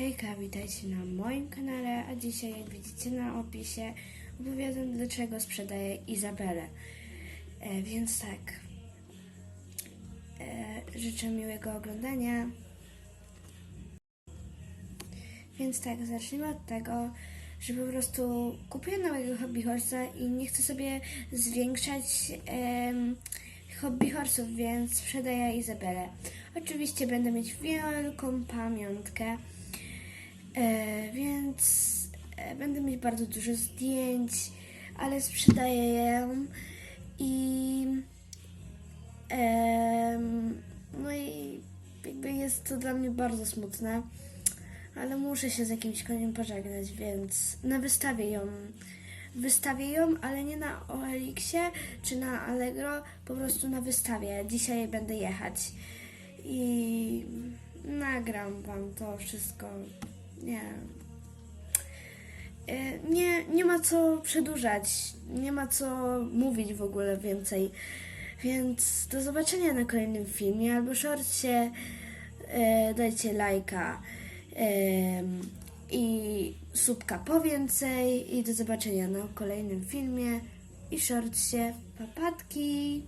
Hejka, witajcie na moim kanale, a dzisiaj jak widzicie na opisie opowiadam dlaczego sprzedaję Izabelę. E, więc tak, e, życzę miłego oglądania. Więc tak, zacznijmy od tego, że po prostu kupuję nowego hobby horsa i nie chcę sobie zwiększać horsów, więc sprzedaję Izabelę. Oczywiście będę mieć wielką pamiątkę, e, więc e, będę mieć bardzo dużo zdjęć, ale sprzedaję ją i em, no i jakby jest to dla mnie bardzo smutne ale muszę się z jakimś koniem pożegnać, więc na wystawie ją. Wystawię ją, ale nie na OLX-ie czy na Allegro, po prostu na wystawie. Dzisiaj będę jechać i nagram wam to wszystko. Nie. E, Nie, nie ma co przedłużać, nie ma co mówić w ogóle więcej. Więc do zobaczenia na kolejnym filmie albo shortcie. E, dajcie lajka em, i subka po więcej i do zobaczenia na kolejnym filmie i shortcie. Papatki!